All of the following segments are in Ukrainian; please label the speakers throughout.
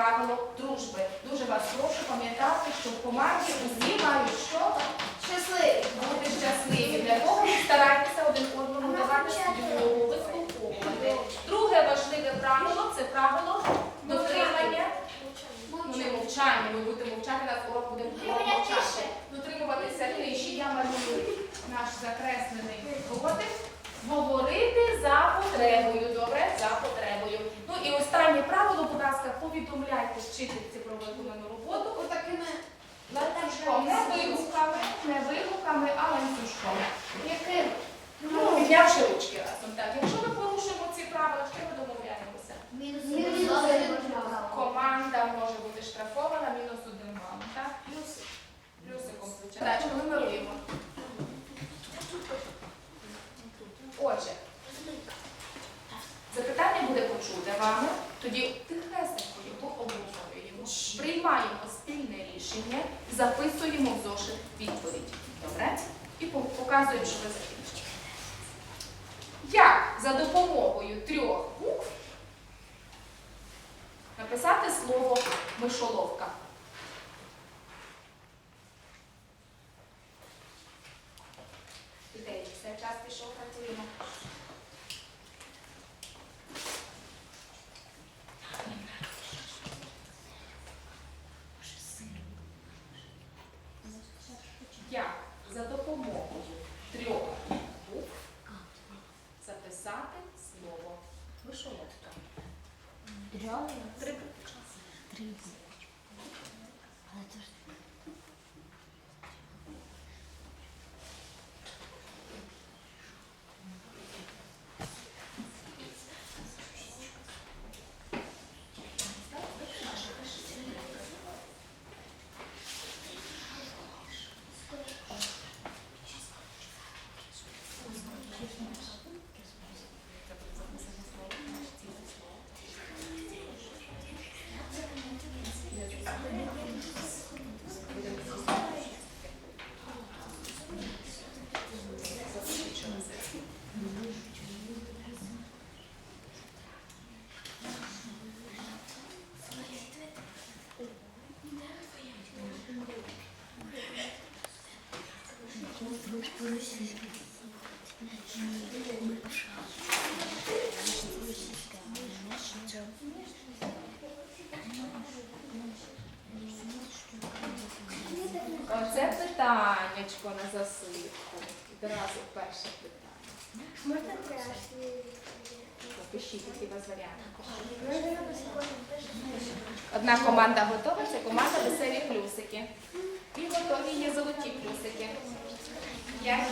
Speaker 1: правило дружби. Дуже вас прошу пам'ятати, що в команді усі мають що? Щасливі. Бути щасливі. Для того старайтеся один одному давати свою вислуховувати. Друге важливе правило це правило дотримання. Ну, не мовчання, ви будете мовчати, на урок буде мовчати. Дотримуватися тиші. Я малюю наш закреслений ротик. Говорити за потребою. Добре? За потребою. Ну і останнє правило, будь ласка, повідомляйте вчительці про виконану роботу. Отакими ланцюжком. Не вигуками, не вигуками, а ланцюжком. Яким? Ну, піднявши ручки разом. Так, якщо ми порушимо ці правила, що ми домовляємося? Команда може бути штрафована мінус один бал. Так? Плюсиком, звичайно. Так, ми малюємо. Отже, запитання буде почуте вами, тоді тихесенько його обговорюємо, приймаємо спільне рішення, записуємо в зошит відповідь. Добре? І по- показуємо, що ви закінчили. Як за допомогою трьох букв написати слово мишоловка? Дітей, все час пішов, працюємо. Як за допомогою трьох букв записати слово мишоловка? Три букви три букви. То ж Оце питаннячко на засипку. Одразу перше питання. Пишіть, які у вас варіанти. Одна команда готова, це команда веселі плюсики. І готові є золоті плюсики. П'ять,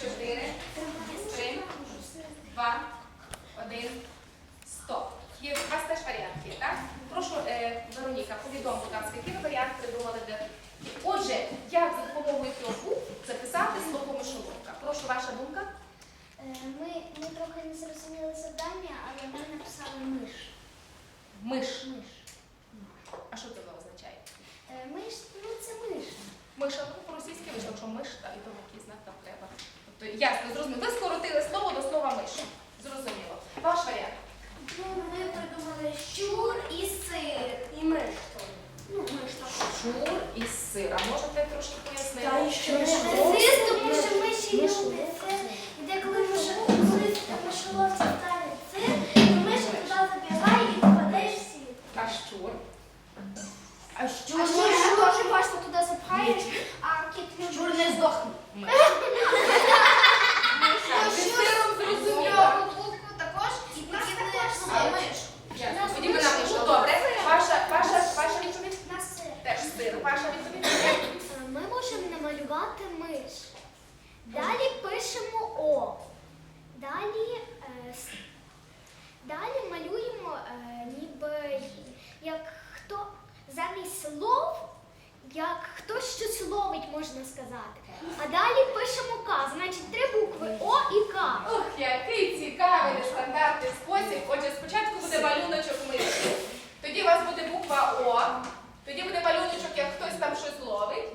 Speaker 1: чотири, три, два, один, стоп. Є у вас теж варіанти, так? Прошу, е, Вероніка, повідом, будь який варіант придумали для. Отже, як за допомогою трьох букв записати слово мишоловка? Прошу, ваша думка.
Speaker 2: Е, Ми, ми трохи не зрозуміли завдання, але ми написали миш.
Speaker 1: Миш.
Speaker 2: Миш.
Speaker 1: А що це означає?
Speaker 2: Е, Миш, ну це миш.
Speaker 1: Миша, ну по-російськи вийшло, що миш, та, і то який знак там треба. Тобто, ясно, зрозуміло. Ви скоротили слово до слова миш. Зрозуміло. Ваш варіант.
Speaker 2: Ну, ми придумали щур і сир. І миш. Ну, миш
Speaker 1: Шур із сира. Можете трошки пояснити?
Speaker 2: Та і що? Сир, тому що миші люблять сир. І деколи миш- коли мишоловці ставлять сир, то миша туди забігає і попадає в сир.
Speaker 1: А щур?
Speaker 2: А що? А що дуже важко туди запхаєш, а кіт не Щур не здохне.
Speaker 1: Миш. Так, зі сиром зрозуміло.
Speaker 2: також і
Speaker 1: Але
Speaker 2: миш.
Speaker 1: Ясно. Тоді ми напишемо. Добре. Ваша, ваша, ваша відповідь?
Speaker 2: На сир.
Speaker 1: Теж сир. Ваша відповідь?
Speaker 2: Ми можемо намалювати миш. Далі пишемо О. Далі, е, с- далі малюємо е, ніби як хто замість слов, як хтось щось можна сказати. А далі пишемо К. Значить три букви О і К.
Speaker 1: Ох, який цікавий нестандартний спосіб. Отже, спочатку буде малюночок мишки. тоді у вас буде буква О, тоді буде малюночок, як хтось там щось ловить.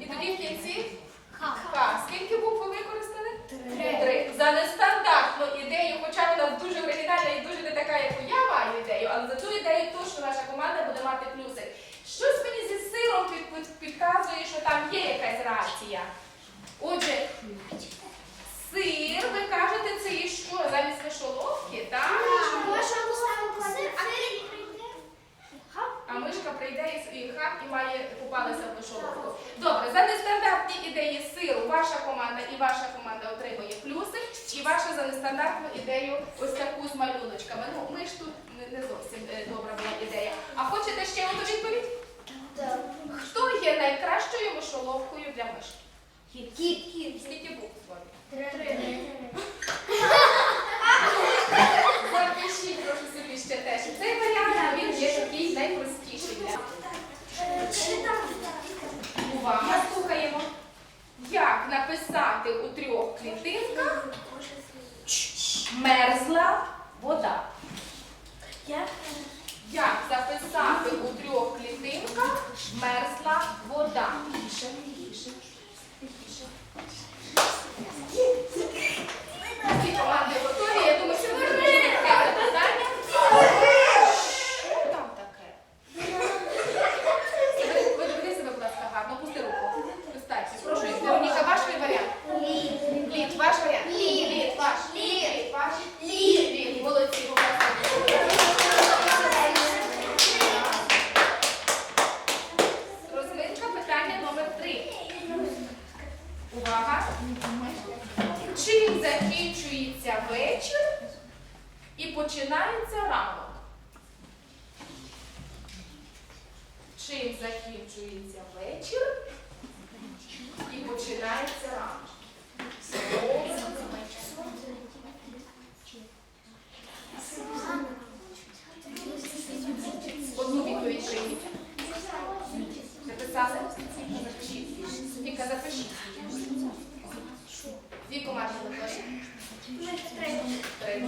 Speaker 1: І тоді в кінці
Speaker 2: Х.
Speaker 1: Х. Скільки букв ви використали?
Speaker 2: Три.
Speaker 1: Три. За нестандартну ідею, хоча вона дуже оригінальна і дуже не така, яку я маю ідею, але за цю ідею точно наша команда буде мати Отже, сир, ви кажете, це є що? Замість мишоловки, так? А мишка прийде і, і хап і має попалася в мишоловку. Добре, за нестандартні ідеї сиру ваша команда і ваша команда отримує плюси, і ваша за нестандартну ідею ось таку з малюночками. Ну, ми ж тут не, зовсім е, добра була ідея. А хочете ще одну відповідь? Хто є найкращою мишоловкою для мишки? Скільки букв в слові? Запишіть, прошу собі ще теж. Цей варіант він є такий найпростіший для Увага, слухаємо. Як написати у трьох клітинках мерзла вода? Як записати у трьох клітинках мерзла вода? Тихіше, тихіше, тихіше. Всі команди готові. Я думаю, що ви розумієте цікаве питання. Що там таке? Ви- Ви доведи себе, будь ласка, гарно. Пусти руку. Достатньо. Прошу, Вероніка, ваш варіант. Лід, ваш варіант. Лід, ваш. Лід, ваш. Лід. Молодці, будь ласка. Розминка питання номер три. Увага. Чим закінчується вечір і починається ранок? Чим закінчується вечір і починається ранок? Одну відповідь прийміть. Записали? Запишіть. Віка, запишіть. Дві команди готові? Три.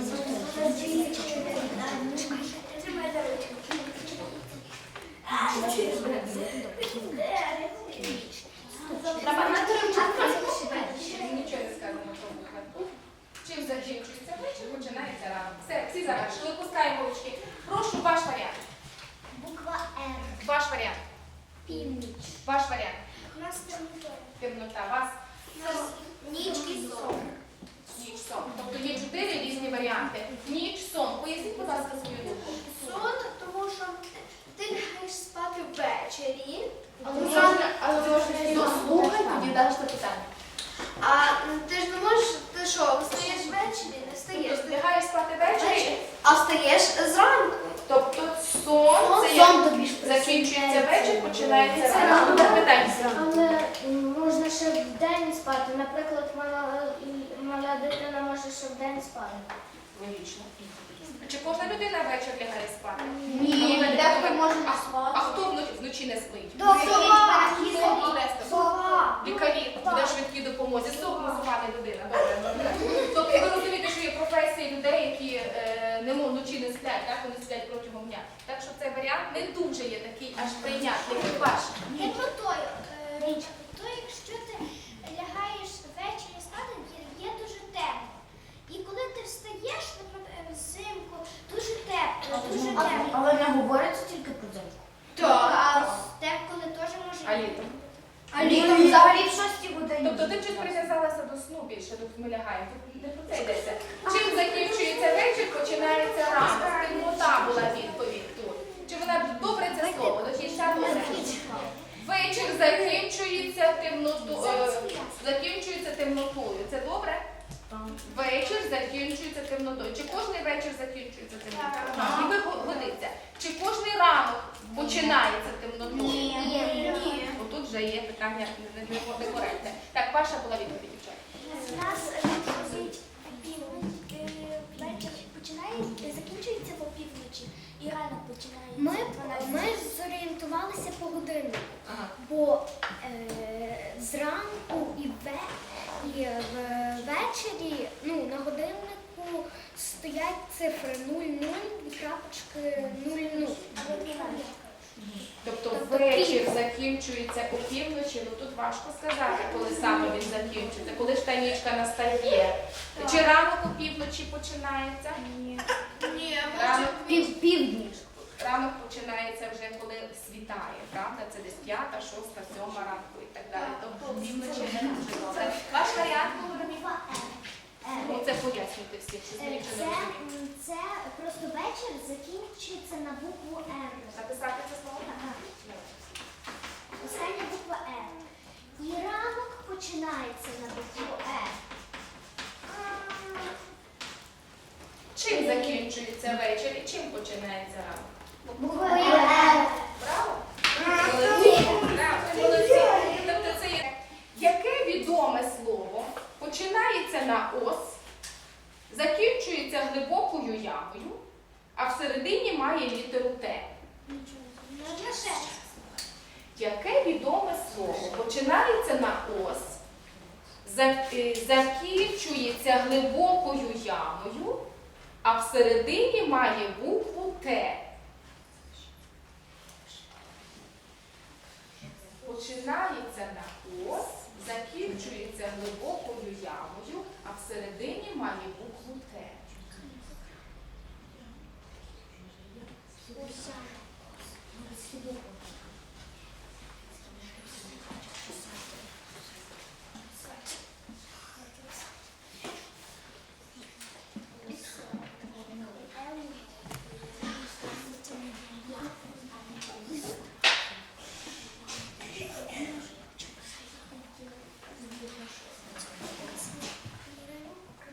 Speaker 1: Нічого не сказано на тому випадку. Чим закінчується вечір, починається ранок. Все, всі завершили. Пускаємо ручки. Прошу, ваш варіант.
Speaker 2: Буква Р.
Speaker 1: Ваш варіант.
Speaker 2: Північ.
Speaker 1: Ваш варіант.
Speaker 2: У нас температура.
Speaker 1: Темнота. Вас
Speaker 2: Ніч і сон.
Speaker 1: ніч сон. Тобто є чотири різні варіанти. Ніч сон. Поясніть, будь ласка, свою думку.
Speaker 2: Сон, тому що ти лягаєш спати ввечері,
Speaker 1: Але можна, але можна дослухай, тоді запитання.
Speaker 2: а ти ж не можеш, ти що, встаєш ввечері, не встаєш.
Speaker 1: Тобто лягаєш спати ввечері,
Speaker 2: А встаєш зранку.
Speaker 1: тобто сон це як
Speaker 2: тобі ж
Speaker 1: закінчується вечір, починається ранок.
Speaker 3: Але можна ще в день спати. Наприклад, мала, мала дитина може ще в день спати.
Speaker 1: Логічно. Чи кожна людина ввечері лягає спати?
Speaker 2: Ні,
Speaker 1: А ви
Speaker 2: дехто
Speaker 1: думаєте,
Speaker 2: може спати.
Speaker 1: А хто вночі- вночі не спить?
Speaker 2: Сова.
Speaker 1: Лікарі, буде швидкій допомозі, сопрогнозована людина. Тобто ви розумієте, що є професії людей, які е, не вночі не сплять, так вони сплять протягом дня. Варіант не дуже є такий аж прийнятний. Ваш.
Speaker 2: Теплотою. То якщо ти лягаєш ввечері спати, є- є дуже темно. І коли ти встаєш, наприклад, взимку, дуже тепло, дуже тепло.
Speaker 3: Але не говориться тільки про це.
Speaker 2: Так. А деколи теж може
Speaker 1: А літом?
Speaker 2: А літом взагалі в шостій годині.
Speaker 1: Тобто ти щось прив'язалася до сну більше, доки ми лягаємо. Тут не про це йдеться. Чим закінчується вечір, починається ранок. Темнота була відповідь Вона добре це слово? Кінця. Вечір закінчується темноту, е, закінчується темнотою. Це добре? Вечір закінчується темнотою. Чи кожний вечір закінчується темнотою? Ніби го- годиться. Чи кожний ранок починається темнотою?
Speaker 2: Ні.
Speaker 1: Отут вже є питання не- не- не- некоректне. Так, ваша була відповідь. дівчата.
Speaker 2: Нас виходить північ, вечір починає, закінчується по і ранок починається.
Speaker 3: Ми,
Speaker 2: 12.
Speaker 3: ми зорієнтувалися по годиннику,
Speaker 1: Ага.
Speaker 3: бо е, зранку і, ве, і ввечері ну, на годиннику стоять цифри 00 і крапочки 00.
Speaker 1: Тобто
Speaker 3: Тобто
Speaker 1: вечір закінчується опівночі, ну тут важко сказати, коли саме він закінчується, коли ж та нічка настає. Чи ранок опівночі починається?
Speaker 2: Ні,
Speaker 1: Ранок
Speaker 3: пів північ.
Speaker 1: Ранок починається вже коли світає, правда? Це десь п'ята, шоста, сьома ранку і так далі. Тобто півночі не дуже. Е, ваш варіант Володимир?
Speaker 2: Ну,
Speaker 1: це пояснюйте всі, що е, Це, зрічено
Speaker 2: розуміють. це просто вечір закінчується на букву Н.
Speaker 1: Записати це слово?
Speaker 2: Ага. Остання буква Н. І ранок починається на букву Р.
Speaker 1: Чим закінчується вечір і чим починається ранок? Браво! Яке відоме слово починається на ос, закінчується глибокою ямою, а всередині має літеру Т. Яке відоме слово починається на ос, е, закінчується глибокою ямою, а всередині має букву Т. Починається на ос, закінчується глибокою ямою, а всередині має букву Т.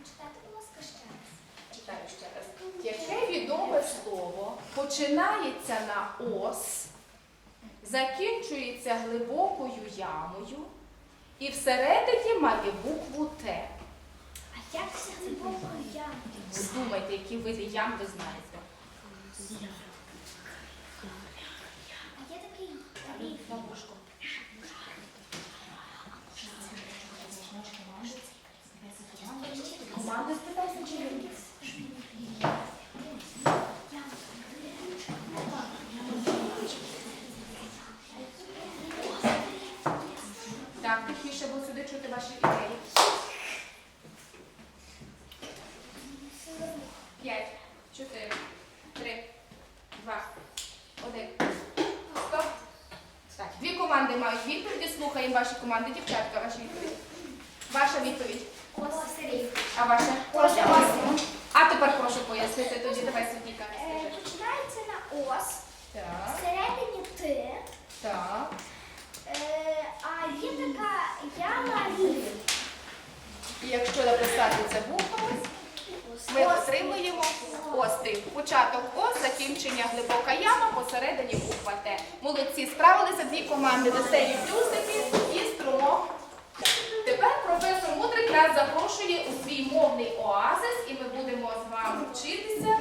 Speaker 2: Прочитати, будь ласка, ще раз.
Speaker 1: Читаю ще раз. Яке відоме слово починається на ос, закінчується глибокою ямою і всередині має букву Т.
Speaker 2: А як це глибокою ямою?
Speaker 1: Здумайте, які види ям ви знаєте.
Speaker 2: А є такий риф.
Speaker 1: Команди спитайся, чи є? Так, тихіше, бо сюди чути ваші ідеї. П'ять, чотири, три, два, один. Стоп. Так, дві команди мають відповіді. Слухаємо ваші команди. Дівчатка, ваші відповіді. Ваша відповідь.
Speaker 2: Острів.
Speaker 1: А ваша?
Speaker 2: Острів.
Speaker 1: А тепер прошу пояснити тоді. Давай Світніка.
Speaker 2: Е, Починається на ос,
Speaker 1: Так,
Speaker 2: всередині ти,
Speaker 1: так.
Speaker 2: е, а є така яма.
Speaker 1: І якщо написати це буквами, ми отримуємо острів. Початок ос, закінчення глибока яма, посередині буква Т. Молодці, справилися дві команди веселі плюсики і струмок. Тепер професор Мудрик нас запрошує у свій мовний оазис, і ми будемо з вами вчитися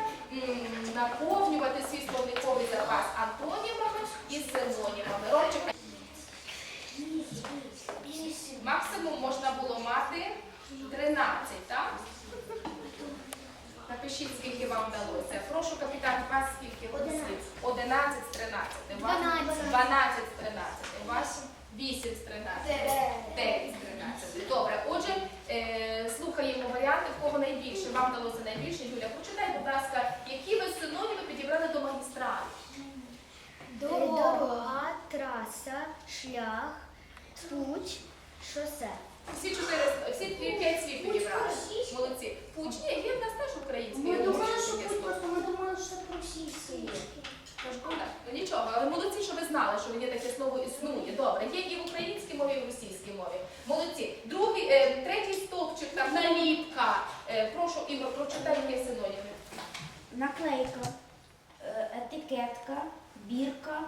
Speaker 1: наповнювати свій словниковий запас антонімами і синонімами. Ромчик, максимум можна було мати 13, так? Напишіть, скільки вам вдалося. Прошу, капітан, вас скільки голосів? 11 з 13. У вас
Speaker 2: 12.
Speaker 1: 12 з 13. У вас 8 з 13. 9 з 13. Добре, отже, е, слухаємо варіанти, в кого найбільше. Вам вдалося найбільше. Юля, прочитай, будь ласка, які ви синоніми підібрали до магістралі?
Speaker 2: Дорога, траса, шлях, путь, шосе.
Speaker 1: Всі чотири, всі п'ять п'ять слів підібрали. Молодці. Пуч, ні, є в нас теж український.
Speaker 3: Ми думали, що
Speaker 1: слово.
Speaker 3: просто ми думали, що російське є.
Speaker 1: Ну, ну, нічого, але молодці, що ви знали, що є таке слово існує. Добре, є і в українській мові, і в російській мові. Молодці. Другий, е, третій стовпчик, там наліпка. Е, прошу, Ігор, прочитай які синоніми.
Speaker 4: Наклейка, е, етикетка, бірка,